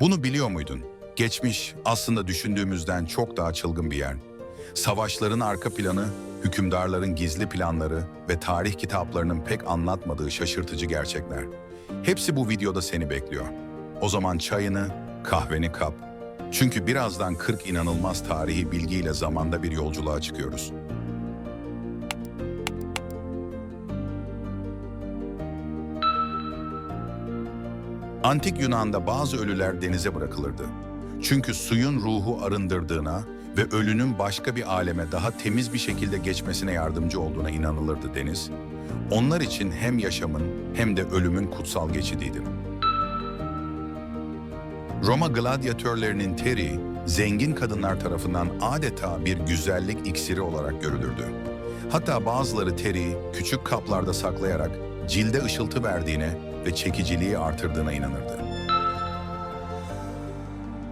Bunu biliyor muydun? Geçmiş aslında düşündüğümüzden çok daha çılgın bir yer. Savaşların arka planı, hükümdarların gizli planları ve tarih kitaplarının pek anlatmadığı şaşırtıcı gerçekler. Hepsi bu videoda seni bekliyor. O zaman çayını, kahveni kap. Çünkü birazdan 40 inanılmaz tarihi bilgiyle zamanda bir yolculuğa çıkıyoruz. Antik Yunan'da bazı ölüler denize bırakılırdı. Çünkü suyun ruhu arındırdığına ve ölünün başka bir aleme daha temiz bir şekilde geçmesine yardımcı olduğuna inanılırdı deniz. Onlar için hem yaşamın hem de ölümün kutsal geçidiydi. Roma gladyatörlerinin teri, zengin kadınlar tarafından adeta bir güzellik iksiri olarak görülürdü. Hatta bazıları teri küçük kaplarda saklayarak cilde ışıltı verdiğine ve çekiciliği artırdığına inanırdı.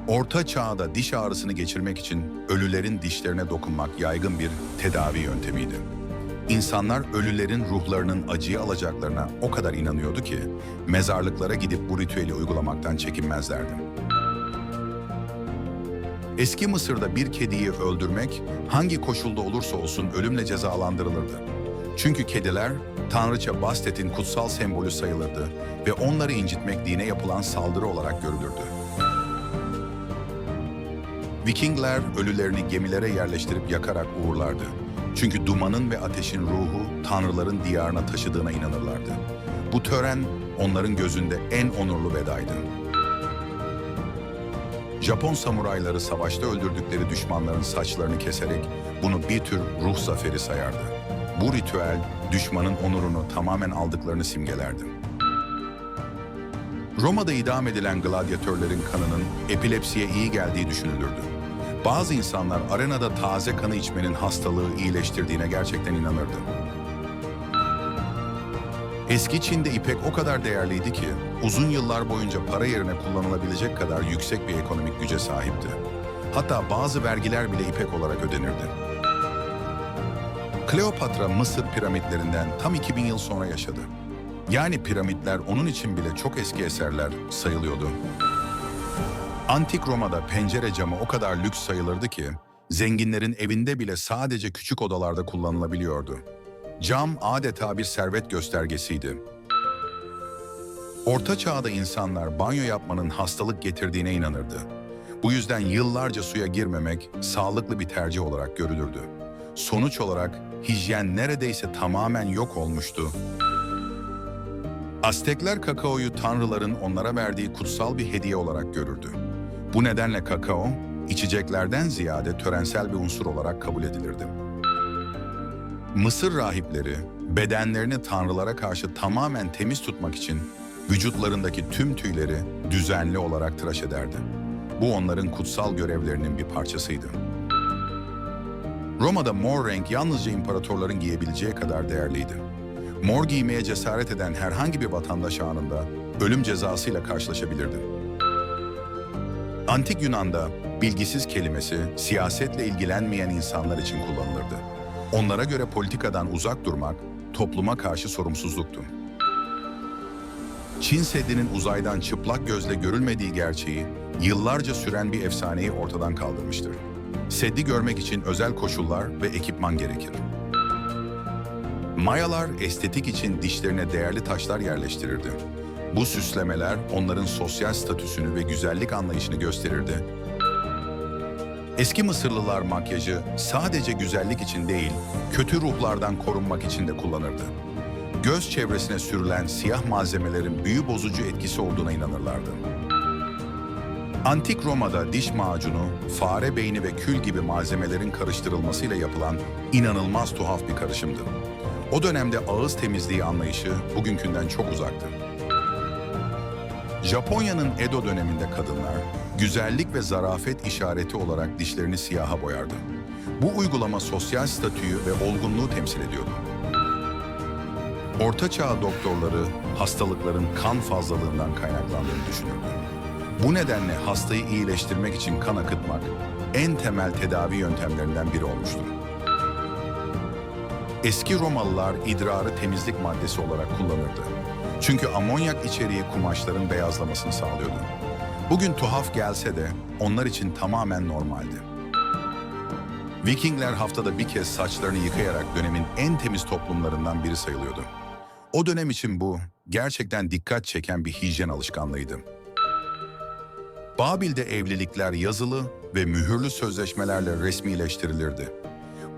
Orta çağda diş ağrısını geçirmek için ölülerin dişlerine dokunmak yaygın bir tedavi yöntemiydi. İnsanlar ölülerin ruhlarının acıyı alacaklarına o kadar inanıyordu ki mezarlıklara gidip bu ritüeli uygulamaktan çekinmezlerdi. Eski Mısır'da bir kediyi öldürmek hangi koşulda olursa olsun ölümle cezalandırılırdı. Çünkü kediler Tanrıça Bastet'in kutsal sembolü sayılırdı ve onları incitmek dine yapılan saldırı olarak görülürdü. Vikingler ölülerini gemilere yerleştirip yakarak uğurlardı. Çünkü dumanın ve ateşin ruhu tanrıların diyarına taşıdığına inanırlardı. Bu tören onların gözünde en onurlu vedaydı. Japon samurayları savaşta öldürdükleri düşmanların saçlarını keserek bunu bir tür ruh zaferi sayardı. Bu ritüel düşmanın onurunu tamamen aldıklarını simgelerdi. Roma'da idam edilen gladyatörlerin kanının epilepsiye iyi geldiği düşünülürdü. Bazı insanlar arenada taze kanı içmenin hastalığı iyileştirdiğine gerçekten inanırdı. Eski Çin'de ipek o kadar değerliydi ki uzun yıllar boyunca para yerine kullanılabilecek kadar yüksek bir ekonomik güce sahipti. Hatta bazı vergiler bile ipek olarak ödenirdi. Kleopatra Mısır piramitlerinden tam 2000 yıl sonra yaşadı. Yani piramitler onun için bile çok eski eserler sayılıyordu. Antik Roma'da pencere camı o kadar lüks sayılırdı ki zenginlerin evinde bile sadece küçük odalarda kullanılabiliyordu. Cam adeta bir servet göstergesiydi. Orta çağda insanlar banyo yapmanın hastalık getirdiğine inanırdı. Bu yüzden yıllarca suya girmemek sağlıklı bir tercih olarak görülürdü. Sonuç olarak hijyen neredeyse tamamen yok olmuştu. Aztekler kakaoyu tanrıların onlara verdiği kutsal bir hediye olarak görürdü. Bu nedenle kakao, içeceklerden ziyade törensel bir unsur olarak kabul edilirdi. Mısır rahipleri bedenlerini tanrılara karşı tamamen temiz tutmak için vücutlarındaki tüm tüyleri düzenli olarak tıraş ederdi. Bu onların kutsal görevlerinin bir parçasıydı. Roma'da mor renk yalnızca imparatorların giyebileceği kadar değerliydi. Mor giymeye cesaret eden herhangi bir vatandaş anında ölüm cezasıyla karşılaşabilirdi. Antik Yunan'da bilgisiz kelimesi siyasetle ilgilenmeyen insanlar için kullanılırdı. Onlara göre politikadan uzak durmak topluma karşı sorumsuzluktu. Çin Seddi'nin uzaydan çıplak gözle görülmediği gerçeği yıllarca süren bir efsaneyi ortadan kaldırmıştır. Seddi görmek için özel koşullar ve ekipman gerekir. Mayalar estetik için dişlerine değerli taşlar yerleştirirdi. Bu süslemeler onların sosyal statüsünü ve güzellik anlayışını gösterirdi. Eski Mısırlılar makyajı sadece güzellik için değil, kötü ruhlardan korunmak için de kullanırdı. Göz çevresine sürülen siyah malzemelerin büyü bozucu etkisi olduğuna inanırlardı. Antik Roma'da diş macunu, fare beyni ve kül gibi malzemelerin karıştırılmasıyla yapılan inanılmaz tuhaf bir karışımdı. O dönemde ağız temizliği anlayışı bugünkünden çok uzaktı. Japonya'nın Edo döneminde kadınlar, güzellik ve zarafet işareti olarak dişlerini siyaha boyardı. Bu uygulama sosyal statüyü ve olgunluğu temsil ediyordu. Orta Çağ doktorları hastalıkların kan fazlalığından kaynaklandığını düşünürdü. Bu nedenle hastayı iyileştirmek için kan akıtmak en temel tedavi yöntemlerinden biri olmuştur. Eski Romalılar idrarı temizlik maddesi olarak kullanırdı. Çünkü amonyak içeriği kumaşların beyazlamasını sağlıyordu. Bugün tuhaf gelse de onlar için tamamen normaldi. Vikingler haftada bir kez saçlarını yıkayarak dönemin en temiz toplumlarından biri sayılıyordu. O dönem için bu gerçekten dikkat çeken bir hijyen alışkanlığıydı. Babil'de evlilikler yazılı ve mühürlü sözleşmelerle resmileştirilirdi.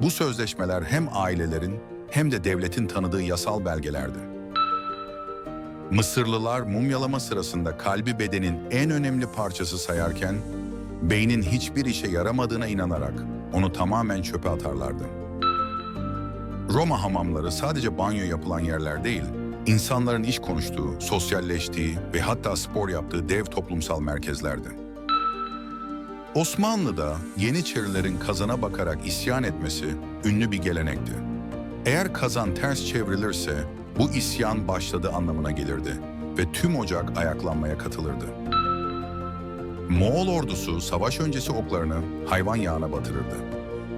Bu sözleşmeler hem ailelerin hem de devletin tanıdığı yasal belgelerdi. Mısırlılar mumyalama sırasında kalbi bedenin en önemli parçası sayarken, beynin hiçbir işe yaramadığına inanarak onu tamamen çöpe atarlardı. Roma hamamları sadece banyo yapılan yerler değil, insanların iş konuştuğu, sosyalleştiği ve hatta spor yaptığı dev toplumsal merkezlerdi. Osmanlı'da Yeniçerilerin kazana bakarak isyan etmesi ünlü bir gelenekti. Eğer kazan ters çevrilirse bu isyan başladı anlamına gelirdi ve tüm ocak ayaklanmaya katılırdı. Moğol ordusu savaş öncesi oklarını hayvan yağına batırırdı.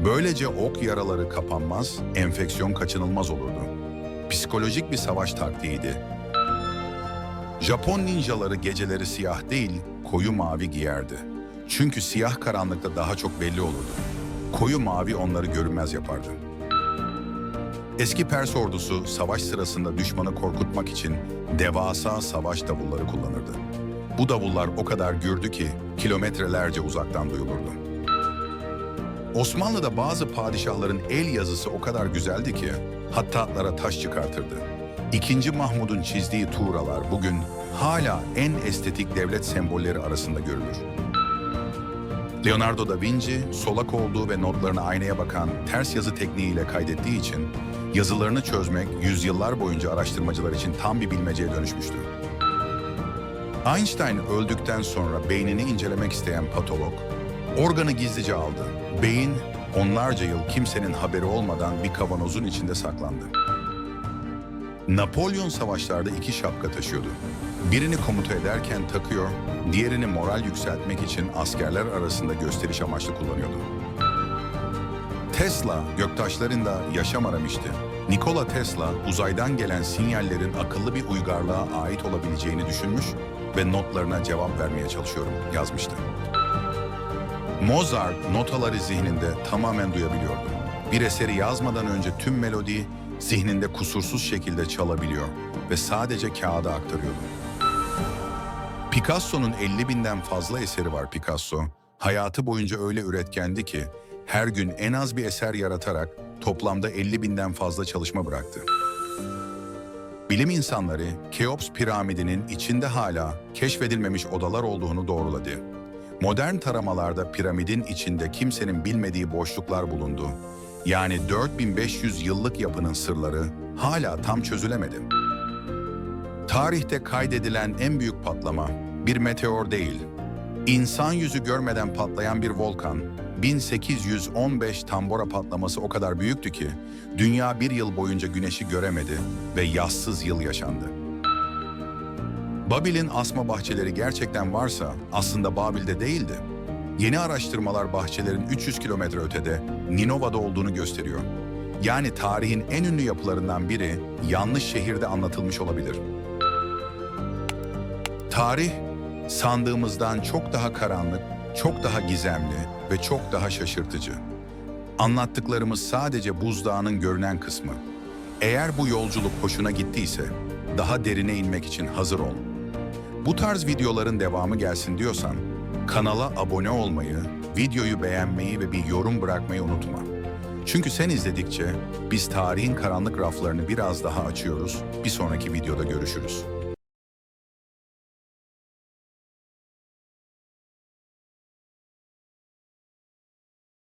Böylece ok yaraları kapanmaz, enfeksiyon kaçınılmaz olurdu. Psikolojik bir savaş taktiğiydi. Japon ninjaları geceleri siyah değil, koyu mavi giyerdi. Çünkü siyah karanlıkta daha çok belli olurdu. Koyu mavi onları görünmez yapardı. Eski Pers ordusu savaş sırasında düşmanı korkutmak için devasa savaş davulları kullanırdı. Bu davullar o kadar gürdü ki kilometrelerce uzaktan duyulurdu. Osmanlı'da bazı padişahların el yazısı o kadar güzeldi ki hattatlara taş çıkartırdı. İkinci Mahmud'un çizdiği tuğralar bugün hala en estetik devlet sembolleri arasında görülür. Leonardo da Vinci, solak olduğu ve notlarına aynaya bakan ters yazı tekniğiyle kaydettiği için yazılarını çözmek yüzyıllar boyunca araştırmacılar için tam bir bilmeceye dönüşmüştü. Einstein öldükten sonra beynini incelemek isteyen patolog, organı gizlice aldı. Beyin onlarca yıl kimsenin haberi olmadan bir kavanozun içinde saklandı. Napolyon savaşlarda iki şapka taşıyordu. Birini komuta ederken takıyor, diğerini moral yükseltmek için askerler arasında gösteriş amaçlı kullanıyordu. Tesla göktaşlarında yaşam aramıştı. Nikola Tesla uzaydan gelen sinyallerin akıllı bir uygarlığa ait olabileceğini düşünmüş ve notlarına cevap vermeye çalışıyorum yazmıştı. Mozart notaları zihninde tamamen duyabiliyordu. Bir eseri yazmadan önce tüm melodiyi zihninde kusursuz şekilde çalabiliyor ve sadece kağıda aktarıyordu. Picasso'nun 50 binden fazla eseri var Picasso. Hayatı boyunca öyle üretkendi ki her gün en az bir eser yaratarak toplamda 50 binden fazla çalışma bıraktı. Bilim insanları Keops piramidinin içinde hala keşfedilmemiş odalar olduğunu doğruladı. Modern taramalarda piramidin içinde kimsenin bilmediği boşluklar bulundu. Yani 4500 yıllık yapının sırları hala tam çözülemedi. Tarihte kaydedilen en büyük patlama bir meteor değil. İnsan yüzü görmeden patlayan bir volkan, 1815 Tambora patlaması o kadar büyüktü ki dünya bir yıl boyunca güneşi göremedi ve yazsız yıl yaşandı. Babil'in asma bahçeleri gerçekten varsa aslında Babil'de değildi. Yeni araştırmalar bahçelerin 300 kilometre ötede Ninova'da olduğunu gösteriyor. Yani tarihin en ünlü yapılarından biri yanlış şehirde anlatılmış olabilir. Tarih sandığımızdan çok daha karanlık, çok daha gizemli ve çok daha şaşırtıcı. Anlattıklarımız sadece buzdağının görünen kısmı. Eğer bu yolculuk hoşuna gittiyse daha derine inmek için hazır ol. Bu tarz videoların devamı gelsin diyorsan kanala abone olmayı, videoyu beğenmeyi ve bir yorum bırakmayı unutma. Çünkü sen izledikçe biz tarihin karanlık raflarını biraz daha açıyoruz. Bir sonraki videoda görüşürüz.